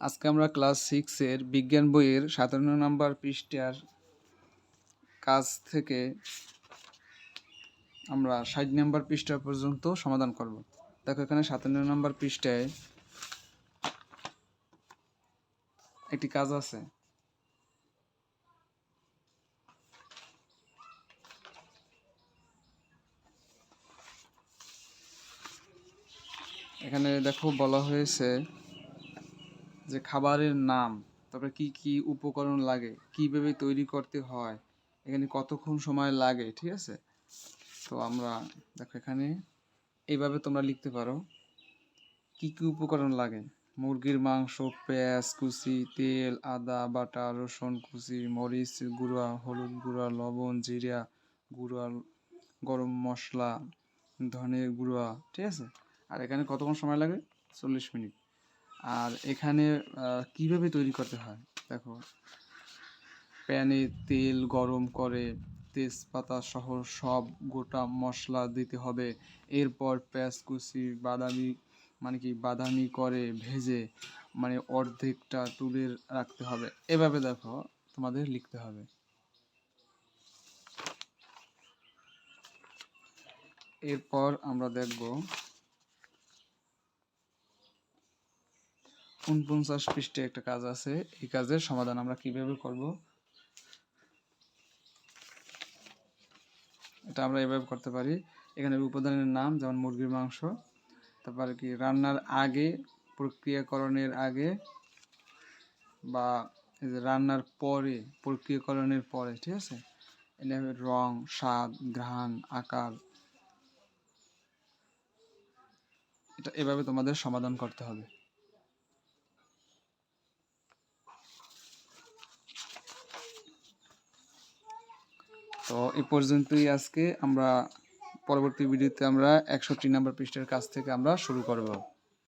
আজকে আমরা ক্লাস সিক্সের বিজ্ঞান বইয়ের সাতান্ন নম্বর পৃষ্ঠার কাজ থেকে আমরা ষাট নম্বর পৃষ্ঠা পর্যন্ত সমাধান করব। দেখো এখানে সাতান্ন নম্বর পৃষ্ঠায় একটি কাজ আছে। এখানে দেখো বলা হয়েছে যে খাবারের নাম, তারপরে কি কি উপকরণ লাগে, কীভাবে তৈরি করতে হয়, এখানে কতক্ষণ সময় লাগে, ঠিক আছে? তো আমরা, দেখো এখানে, এইভাবে তোমরা লিখতে পারো। কি কি উপকরণ লাগে? মুরগির মাংস, পেঁয়াজ কুচি, তেল, আদা, বাটা, রসুন কুচি, মরিচ গুঁড়া, হলুদ গুঁড়া, লবণ, জিরা গুঁড়া, গরম মশলা, ধনে গুঁড়া, ঠিক আছে? আর এখানে কতক্ষণ সময় লাগে? চল্লিশ মিনিট। আর এখানে কীভাবে তৈরি করতে হয়? দেখো, প্যানে তেল গরম করে তেজপাতা সহ সব গোটা মশলা দিতে হবে। এরপর কুচি, বাদামি মানে কি, বাদামি করে ভেজে মানে অর্ধেকটা তুলে রাখতে হবে। এভাবে দেখো, তোমাদের লিখতে হবে। এরপর আমরা দেখব উনপঞ্চাশ পৃষ্ঠে একটা কাজ আছে। এই কাজের সমাধান আমরা কীভাবে করব? এটা আমরা এভাবে করতে পারি। এখানে উপাদানের নাম, যেমন মুরগির মাংস। তারপরে কি, রান্নার আগে, প্রক্রিয়াকরণের আগে, বা রান্নার পরে, প্রক্রিয়াকরণের পরে, ঠিক আছে? হবে রং, স্বাদ, ঘ্রাণ, আকার। এটা এভাবে তোমাদের সমাধান করতে হবে। তো এই পর্যন্তই আজকে আমরা পরবর্তী ভিডিওতে আমরা একষট্টি নাম্বার পৃষ্ঠের কাছ থেকে আমরা শুরু করব।